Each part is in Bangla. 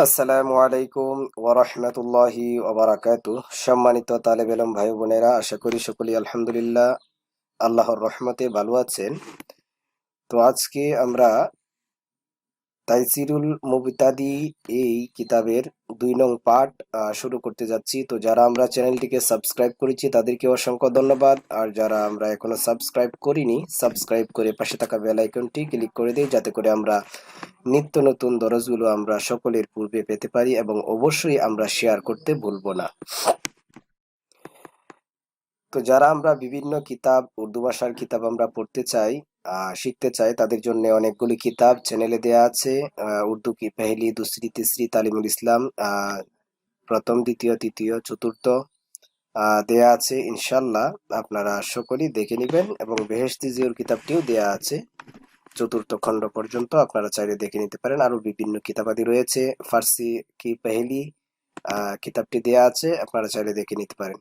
আসসালামু আলাইকুম ওরহমতুল্লাহি ওবরাকাত সম্মানিত তালেব এলম ভাই বোনেরা আশা করি সকলেই আলহামদুলিল্লাহ আল্লাহর রহমতে ভালো আছেন। তো আজকে আমরা তাইসিরুল মুবতাদি এই কিতাবের দুই নং পার্ট শুরু করতে যাচ্ছি। তো যারা আমরা চ্যানেলটিকে সাবস্ক্রাইব করেছি, তাদেরকে অসংখ্য ধন্যবাদ। আর যারা আমরা এখনও সাবস্ক্রাইব করিনি, সাবস্ক্রাইব করে পাশে থাকা বেল আইকনটি ক্লিক করে দিই, যাতে করে আমরা নিত্য নতুন দরজগুলো আমরা সকলের পূর্বে পেতে পারি এবং অবশ্যই আমরা শেয়ার করতে ভুলবো না। তো যারা আমরা বিভিন্ন কিতাব, উর্দু ভাষার কিতাব আমরা পড়তে চাই শিখতে চায়। তাদের জন্য অনেকগুলি কিতাব চ্যানেলে দেয়া আছে। উর্দু কি পেহলি, দুসরি, তিসরি, তালিমুল ইসলাম প্রথম, দ্বিতীয়, তৃতীয়, চতুর্থ দেয়া আছে। ইনশাল্লাহ আপনারা সকলেই দেখে নেবেন এবং বেহেশতি জিওর কিতাবটিও দেয়া আছে। চতুর্থ খণ্ড পর্যন্ত আপনারা চাইলে দেখে নিতে পারেন। আরও বিভিন্ন কিতাবাদি রয়েছে। ফার্সি কি পেহেলি কিতাবটি দেয়া আছে, আপনারা চাইলে দেখে নিতে পারেন।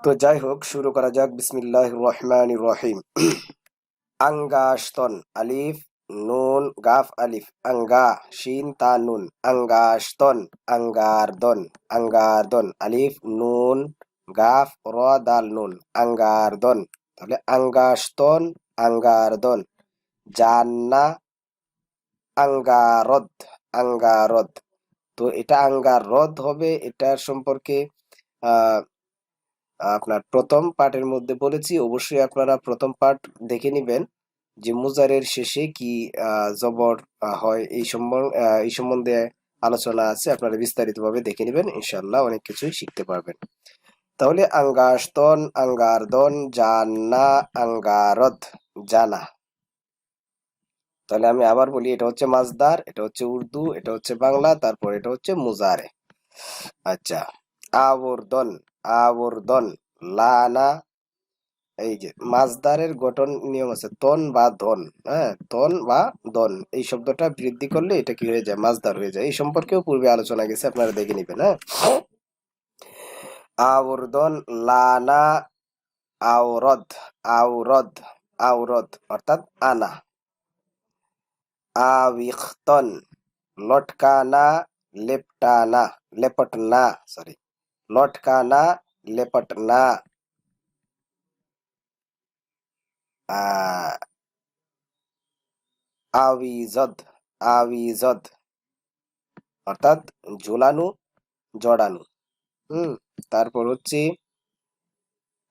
তো যাই হোক, শুরু করা যাক। বিসমিল্লাহ রহমান রহিম। আঙ্গাস্তন আলিফ নুন গাফ আলিফ আঙ্গা শিন তা নুন আঙ্গাস্তন আঙ্গারদন আঙ্গারদন আলিফ নুন গাফ র দাল নুন আঙ্গারদন তাহলে আঙ্গাস্তন আঙ্গারদন জান্না আঙ্গারদ আঙ্গারদ তো এটা আঙ্গারদ হবে, এটার সম্পর্কে আপনার প্রথম পার্টের মধ্যে বলেছি, অবশ্যই আপনারা প্রথম পার্ট দেখে নেবেন যে মুজারের শেষে কি জবর হয় এই সম্বন্ধে এই সম্বন্ধে আলোচনা আছে, আপনারা বিস্তারিতভাবে দেখে নেবেন ইনশাল্লাহ অনেক কিছুই শিখতে পারবেন। তাহলে আঙ্গাস্তন আঙ্গারদন জানা আঙ্গারদ জানা। তাহলে আমি আবার বলি, এটা হচ্ছে মাজদার, এটা হচ্ছে উর্দু, এটা হচ্ছে বাংলা, তারপর এটা হচ্ছে মুজারে। আচ্ছা আবর্দন আবর্দন লানা এই যে মাজদারের গঠন নিয়ম আছে, তন বা ধন হ্যাঁ তন বা দন এই শব্দটা বৃদ্ধি করলে এটা কি হয়ে যায়? মাজদার হয়ে যায়। এই সম্পর্কেও পূর্বে আলোচনা গেছে, আপনারা দেখে নিবেন হ্যাঁ? আবর্দন লানা আওরদ আওরদ আওরদ অর্থাৎ আনা। আবিখতন, লটকানা, লেপটানা, লেপটনা সরি লটকানা লেপটনা আবিজদ আবিজদ অর্থাৎ ঝোলানো, জড়ানো। হুম, তারপর হচ্ছে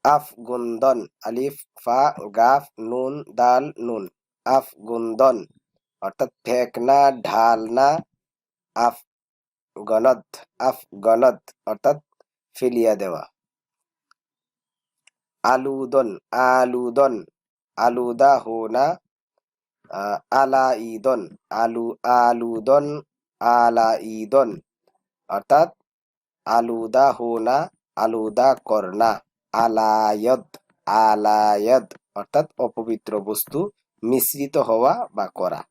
আফগুন্দন আলিফ, ফা, গাফ, নুন, দাল, নুন। আফগুন্দন অর্থাৎ ফেকনা ঢালনা। আফ গনদ আফ গনদ অর্থাৎ ফেলিয়া দেওয়া। আলুদন আলুদন আলুদা হোনা আলা ইদন আলু, আলুদন আলা ইদন অর্থাৎ আলুদা হোনা আলুদা করনা আলায়দ আলায়দ, অর্থাৎ অপবিত্র বস্তু মিশ্রিত হওয়া বা করা।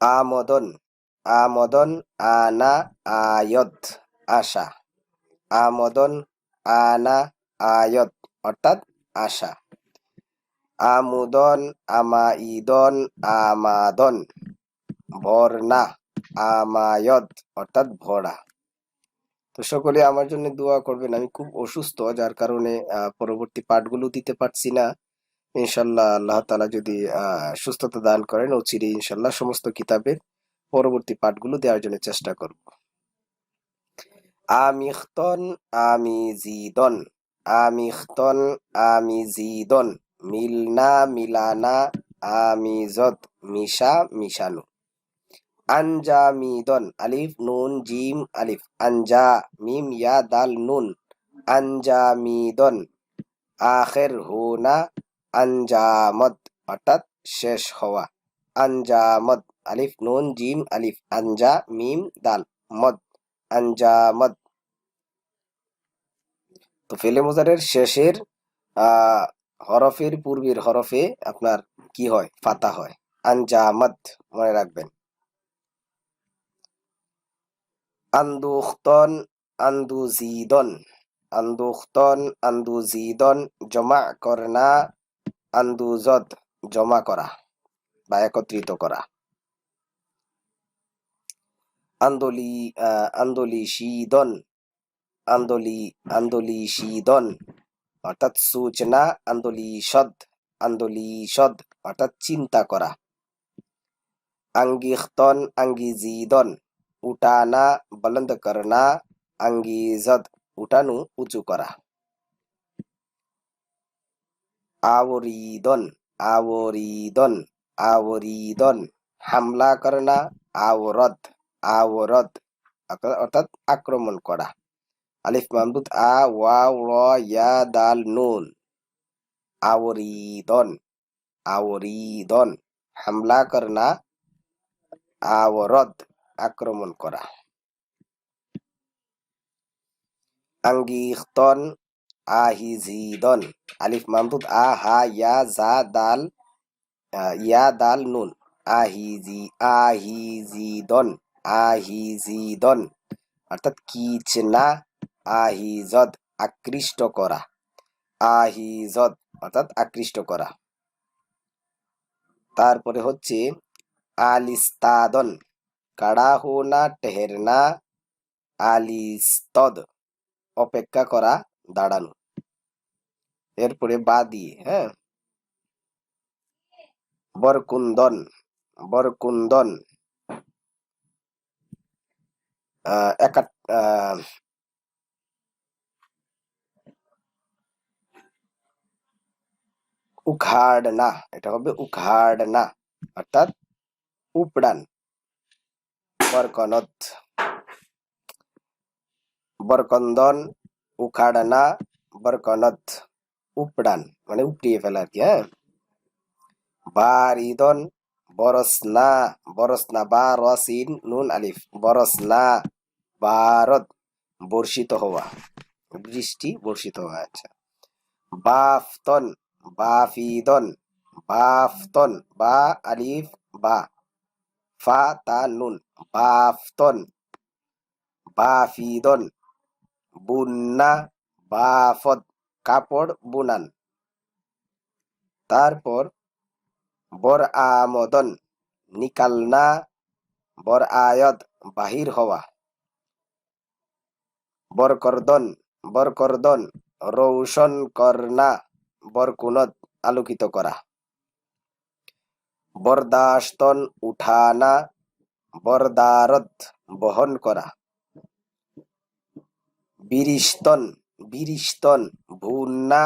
আমদন আমদন, আনা, আয়দ, আশা। আমদন আনা আয়দ অর্থাৎ আশা। আমুদন আমাইদন আমাদন। ভরনা আমায়দ অর্থাৎ ভরা। তো সকলে আমার জন্য দোয়া করবেন। আমি খুব অসুস্থ, যার কারণে পরবর্তী পাঠগুলো দিতে পারছি না। ইনশাল্লাহ আল্লাহ তালা যদি সুস্থতা দান করেন অচিরে ইনশাল্লাহ সমস্ত কিতাবের পরবর্তী পাঠগুলো দেওয়ার জন্য চেষ্টা করব। আমিখতন আমিজিদন আমিখতন আমিজিদন মিলনা মিলানা আমিজদ মিশা, মিশানো। আনজামিদন আলিফ, নুন, জিম, আলিফ। আনজা মিম, ইয়া, দাল, নুন। আনজামিদন আখের হুনা আনজামদ অর্থাৎ শেষ হওয়া। আনজামদ আলিফ, নুন, জিম, আলিফ। আনজা মিম, দাল, মদ। আনজামদ তো ফেলে মোজারের শেষের হরফের পূর্বের হরফে আপনার কি হয়? ফাতা হয়। আনজামদ মনে রাখবেন। আন্দুখতন, আন্দুজিদন। আন্দুখতন, আন্দুজিদন, জমা করনা আন্দুজদ, জমা করা বা একত্রিত করা। আন্দোলি আহ, আন্দোলি শীদন আন্দোলি আন্দোলি শীদন অর্থাৎ সূচনা আন্দোলি সদ আন্দোলি সদ অর্থাৎ চিন্তা করা। আঙ্গিখতন আঙ্গিজিদন উঠানা বলন্দ করনা আঙ্গিজদ উঠানো উঁচু করা। আওরিদন আওরিদন আওরিদন হামলা করনা আওরদ। আওরদ অর্থাৎ- আক্রমণ করা। আলিফ মাহমুদ আ, ওয়াও, র, ইয়া, দাল, নুন। আওরিদন আওরিদন। হামলা করনা আওরদ, আক্রমণ করা। আঙ্গিখতন, আহিজিদন। আলিফ মাহমুদ আ, হা, ইয়া, জা, দাল ইয়া, দাল, নুন। আহিজি আহিজিদন। আহিজিদন, অর্থাৎ কিচনা আহিজদ, আকৃষ্ট করা। আহিজদ, অর্থাৎ আকৃষ্ট করা। তারপরে হচ্ছে আলিস্তাদন কাড়া হোনা টেহেরনা আলিস্তদ, অপেক্ষা করা, দাঁড়ানো। এরপরে বা দিয়ে হ্যাঁ? বরকুন্দন বরকুন্দন একা আহ, উখাড়না এটা হবে উখাড়না অর্থাৎ উপড়ান বরকনত বরকন্দন উখাড়না বরকনত উপড়ান মানে উপড়িয়ে ফেলা আর কি হ্যাঁ? বারিদন বরসনা বরসনা বা রসিন নুন আলিফ বরসনা বারদ বর্ষিত হওয়া, বৃষ্টি বর্ষিত হওয়া আচ্ছা। বাফতন, বাফিদন, বাফতন, বা আলিফ, বা, ফা, তা, নুন, বাফতন, বাফিদন, বুন্না, বাফদ, কাপড়, বুনান। তারপর বর আমদন নিকালনা বর আয়দ বাহির হওয়া। বরকর্দন বরকর্দন, রৌশন করনা বরকুনত আলোকিত করা। বরদাস্তন উঠানা, বরদারত বহন করা। বিরিস্তন বিরিস্তন ভুনা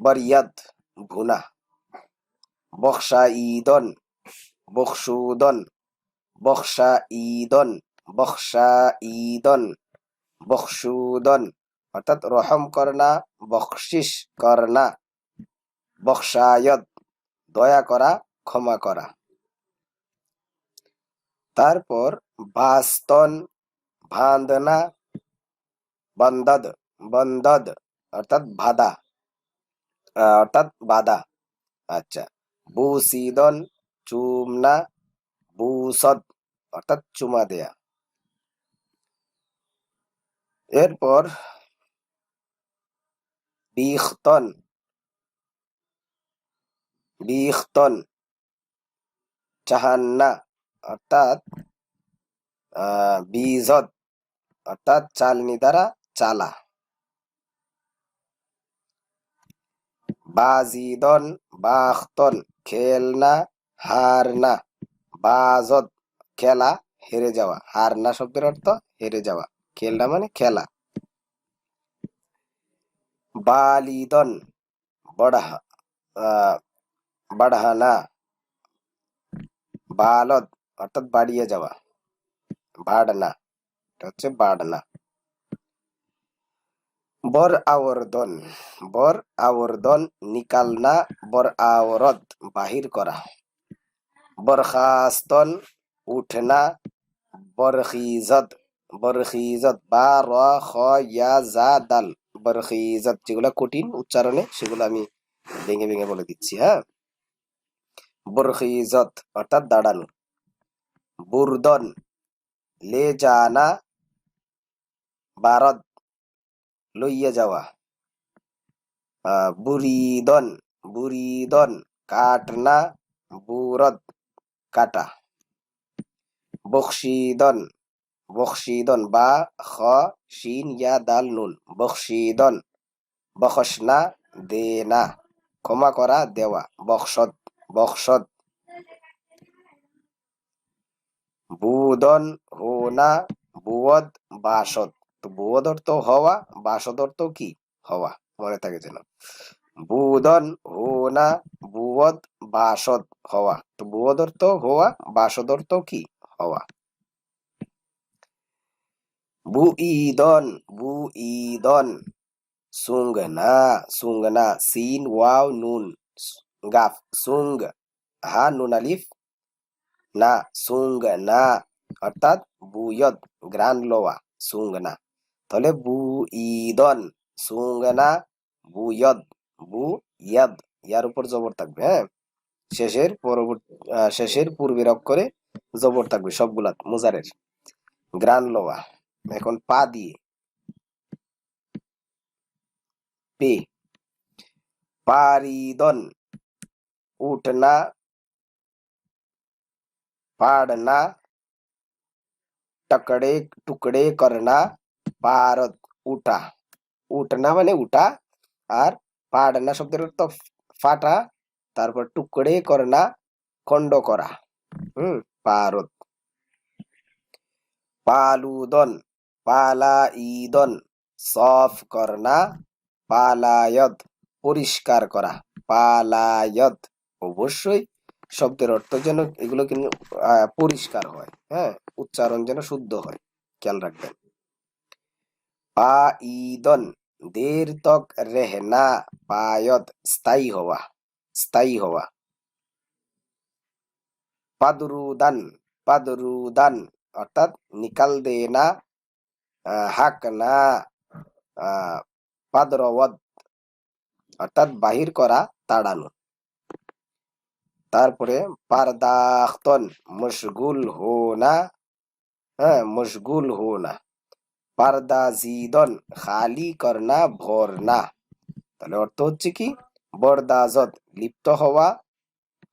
বরিয়াদ ভুনা। বক্সা ইদন বকসুদন বক্সা ঈদন বক্সা ঈদন বকসুদন অর্থাৎ রহম করনা বকশিস করনা। বক্সায়দ দয়া করা ক্ষমা করা। তারপর বাস্তন বাঁধনা বন্দদ বন্দদ অর্থাৎ আহ, অর্থাৎ বাধা। আচ্ছা বুসিদন চুমনা বুসদ অর্থাৎ চুমা দেয়া। এরপর বিখতন বিখতন চাহান্না অর্থাৎ বিজদ, অর্থাৎ চালনি দ্বারা চালা। বাজিদন, বাখতন, খেলনা, হারনা, বাজদ, খেলা, হেরে যাওয়া। হারনা শব্দের অর্থ হেরে যাওয়া। খেলনা মানে খেলা। বালিদন বড়া আহ, বাড়ানা বালদ অর্থাৎ বাড়িয়ে যাওয়া। বাড়না এটা হচ্ছে বাড়না। বর আবর্দন বর আবর্দন নিকালনা বর আওরদ বাহির করা। বরখাস্তন উঠনা বরখিজত বরখিজত বা র, খ ইয়া জা দাল। বরখিজত যেগুলো কঠিন উচ্চারণে, সেগুলো আমি ভেঙে ভেঙে বলে দিচ্ছি হ্যাঁ? বরখিজত অর্থাৎ দাঁড়ানো। বুরদন, লে জানা, বারদ, লইয়া যাওয়া। বুরিদন বুরিদন, কাটনা, বুরদ, কাটা। বখশিদন বখশিদন বা খ শিন ইয়া দাল নুন বখশিদন বখসনা দেনা ক্ষমা করা দেওয়া বখসদ বখসদ বুদন হোনা বুয়দ বাসদ তো বুয়দ অর্থ হওয়া বাসদ অর্থ কি হওয়া মনে থাকে যেন বুদন হোনা বুয়দ বাসদ হওয়া তো বুয়দ অর্থ হওয়া বাসদ অর্থ কি হওয়া বুইদন বুইদন সুংনা সুংনা সিন ওয়াও নুন গাফ সুং হা নুন আলিফ না সুংনা অর্থাৎ বুয়দ গ্রান লোয়া সুংনা তাহলে বুইদন সুংনা বুয়দ বু ইয়াদ ইয়ার উপর জবর থাকবে হ্যাঁ শেষের পরবর্তী শেষের পূর্বের অক্ষরে জবর থাকবে সবগুলা মুজারের গ্রান লোয়া এখন পা দিয়ে পে पारिदन उठना फाड़ना टकड़े टुकड़े करना পারদ উঠা উঠনা মানে উঠা আর পাড়না শব্দের অর্থ ফাটা তারপর টুকড়ে করনা খণ্ড করা হুম পারদ পালুদন পালা ইদন সফ করনা পালায়দ, পরিষ্কার করা, পালায়দ। অবশ্যই শব্দের অর্থ যেন এগুলো কিন্তু পরিষ্কার হয় হ্যাঁ? উচ্চারণ যেন শুদ্ধ হয়, খেয়াল রাখবেন। পা ইদন দের তক রেহনা পায়দ, স্থায়ী হওয়া স্থায়ী হওয়া। পাদরুদান পাদরুদান, অর্থাৎ নিকাল হাক না আহ, পাদরওয়াদ অর্থাৎ বাহির করা তাড়ানো। তারপরে পারদাখতন মশগুল হোনা হ্যাঁ মশগুল হোনা। পারদাজিদন খালি করনা ভরনা। তাহলে অর্থ হচ্ছে কি? বরদাজত লিপ্ত হওয়া।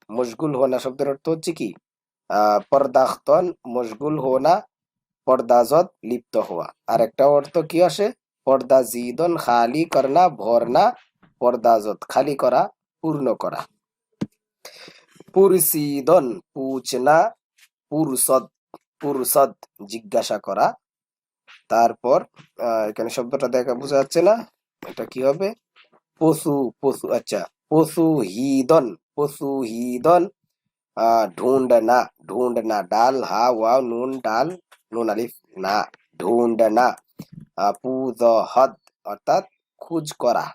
মশগুল হোনা শব্দের অর্থ হচ্ছে কি? পর্দাখতন মশগুল হোনা পর্দা জদ লিপ্ত হওয়া আর একটা অর্থ কি আসে পর্দা জিদন খালি করনা ভরনা পর্দা জদ খালি করা পূর্ণ করা পুরসিদন পুচনা পুরসদ পুরসদ জিজ্ঞাসা করা তারপর এখানে শব্দটা দেখা বোঝা যাচ্ছে না। এটা কি হবে? পশু পশু আচ্ছা পশু হিদন পশু হিদন ढूंढना ढूंढना ডাল হা ওয়া নুন, ডাল নুন আলিফ না ঢুंढना আহ, পুজ হদ অর্থাৎ খুঁজ করা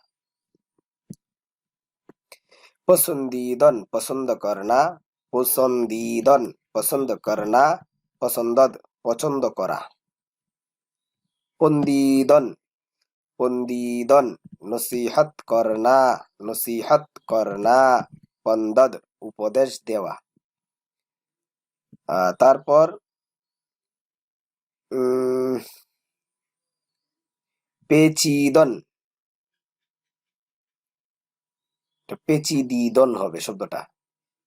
পসন্দীদন পছন্দ করনা পসন্দীদন পছন্দ করনা পছন্দদ পছন্দ করা পন্দিদন পন্দিদন নসিহত করনা নসিহত করনা পন্দদ উপদেশ দেওয়া তারপর পেচিদন। পেচিদিদন হবে শব্দটা।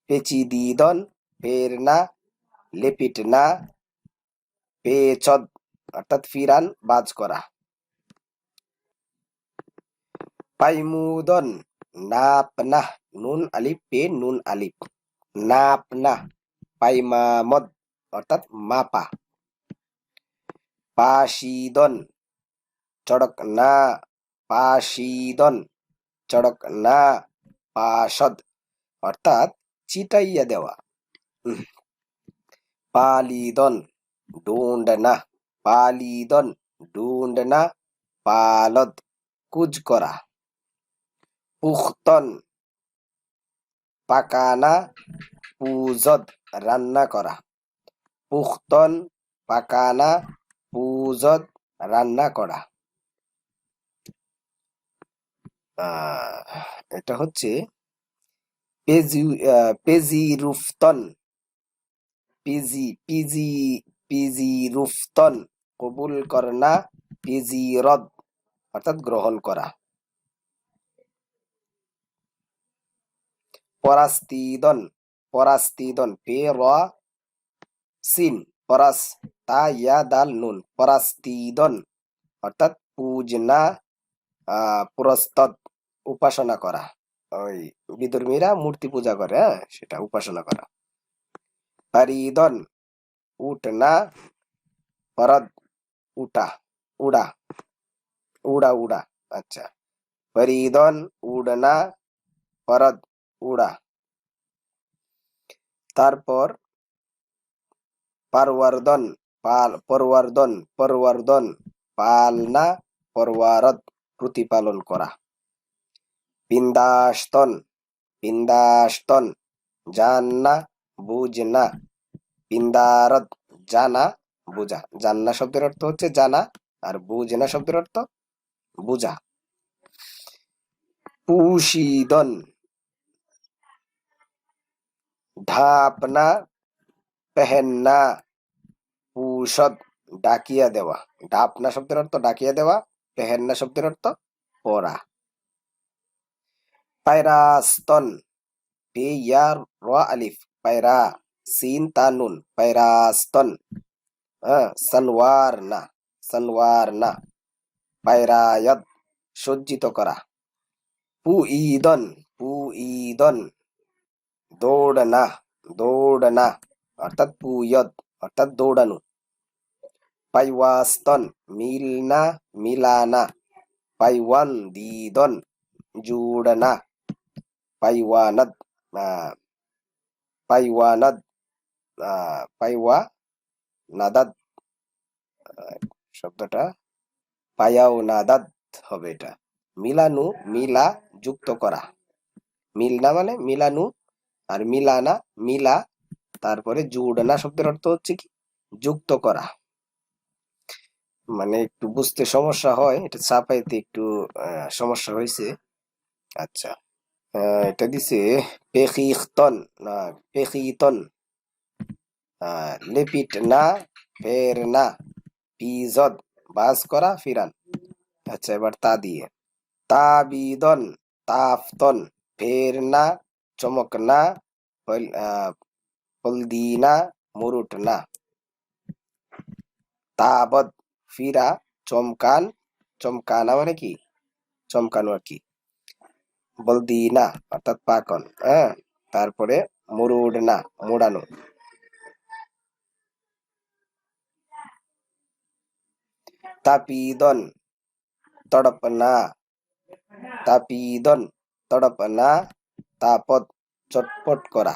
পেচিদিদন ফেরনা লেপিটনা, পেচদ অর্থাৎ ফিরান, বাজ করা। পাইমুদন, নাপনা, নুন, আলিফ, পে, নুন, আলিফ। নাপনা, পাইমামদ, অর্থাৎ মাপা। পাশিদন। চড়ক না পাশিদন। চড়ক না পাশদ। অর্থাৎ চিটাইয়া দেওয়া। পালিদন ডুন্ডনা পালিদন ডুন্ডনা পালদ। কুজ করা। পুখতন পাকানা পুজদ। রান্না করা। পুখতন পাকানা পুজদ রান্না করা। এটা হচ্ছে পেজি রুফতন পিজি পিজি পিজি রুফতন কবুল করনা পিজি রদ অর্থাৎ গ্রহণ করা। পরাস্তিদন পরাস্তিদন, পে, র, সিন। পরাস, তা ইয়া দাল নুন পরাস্তিদন অর্থাৎ পূজনা পুরস্তদ উপাসনা করা। ওই বিদর্মীরা মূর্তি পূজা করে হ্যাঁ সেটা উপাসনা করা। পারিদন উঠনা পরদ উঠা উড়া উড়া উড়া আচ্ছা। পরিদন উড়না, পরদ, উড়া। তারপর পারওয়ারদন পাল পরওয়ারদন পরওয়ারদন পালনা পরওয়ারদ প্রতিপালন করা। বিন্দাস্তন বিন্দাস্তন, জান্না, বুঝনা। বিন্দারদ জানা, বুঝা। জান্না শব্দের অর্থ হচ্ছে জানা আর বুঝনা শব্দের অর্থ বুঝা। পুশিদন ঢাপনা পেহেন্না পুষদ ডাকিয়া দেওয়া। ডাপনা শব্দের অর্থ ডাকিয়া দেওয়া পেহেন্না শব্দের অর্থ পরা পায়রাস্তন পে ইয়ার র, আলিফ। পায়রা, সিন তানুন পায়রাস্তন সনওয়ার না সনওয়ার না। পায়রায়দ সজ্জিত করা। পু ঈদন পু ঈদন দৌড়না দৌড়না অর্থাৎ পুয়দ অর্থাৎ দৌড়ানো পাইওয়াস্তন মিলনা মিলানা পাইওয়ান দিদন জুড়না পাইওয়ানদ পাইওয়ানদ পাইওয়া নাদাদ শব্দটা পায়াও নাদাদ হবে এটা। মিলানু, মিলা, যুক্ত করা। মিলনা মানে মিলানু, আর মিলানা, মিলা তারপরে জুড়না শব্দের অর্থ হচ্ছে কি? যুক্ত করা। মানে একটু বুঝতে সমস্যা হয়, এটা চাপাইতে একটু সমস্যা হয়েছে আচ্ছা এটা দিছে পেখিতন না পেখিতন লেপিট না, ফের না, পিজদ বাস করা ফিরান আচ্ছা এবার তা দিয়ে। তাবিদন তাফতন ফের না, চমক না ফল- আহ, ফলদিনা না তাবদ ফিরা চমকান চমকানা মানে কি চমকানো আর কি বলদিনা অর্থাৎ পাকন হ্যাঁ তারপরে মুরুড না মোড়ানো তাপিদন তড়পনা তাপিদন তড়পনা তাপদ চটপট করা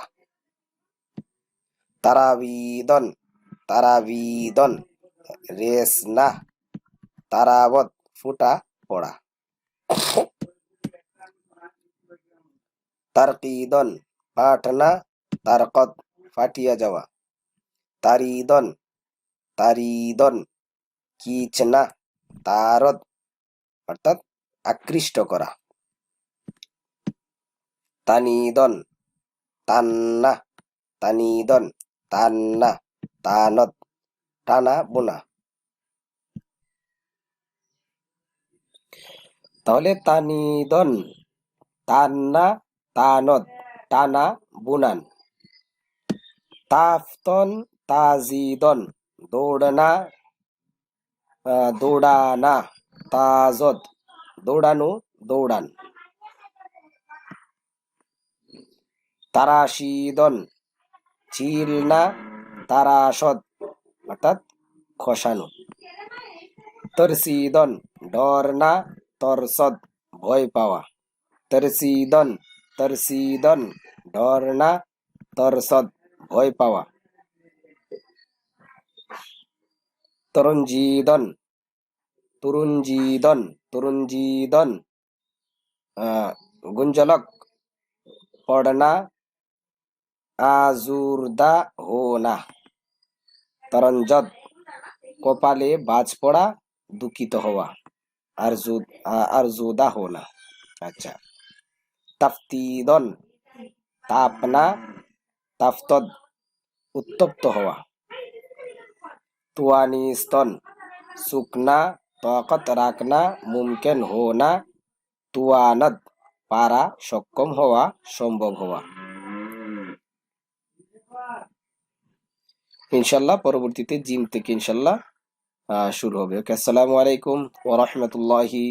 তারাবিদন তারাবিদন, রেস না তারাবত ফুটা, পড়া। তারকিদন পাঠনা তারকত, ফাটিয়া যাওয়া। তারিদন তারিদন কিচনা তারদ অর্থাৎ আকৃষ্ট করা। তানিদন, তান্না, তানিদন তান্না তানত টানা বোনা তাহলে তানিদন তান্না তানত টানা বুনান তাফতন তাজিদন দৌড়না দৌড়ানা তাজদ দৌড়ানো দৌড়ান তারাশিদন চিলনা তারাসদ অর্থাৎ খসানো। তরসিদন ডরনা তরসদ ভয় পাওয়া। তরসিদন তরসিদন ডরনা তরসদ ভয় পাওয়া। তরঞ্জিদন তুরুঞ্জিদন তুরুঞ্জিদন গুঞ্জলক, পড়না আজুরদা হো না তরঞ্জদ, কপালে বাজ পড়া, দুঃখিত হওয়া। আর আরজু আরজুদা হোনা আচ্ছা। তাফতিদন, তাপনা, তাফতদ, উত্তপ্ত হওয়া। তুয়ানিস্তন, সুকনা, তকত রাখনা মুমকিন হোনা। তুয়ানদ, পারা, সক্ষম হওয়া, সম্ভব হওয়া। ইনশাল্লাহ পরবর্তীতে জিম থেকে ইনশাল্লাহ শুরু হবে। ওকে আসসালামু আলাইকুম ওরহমতুল্লাহি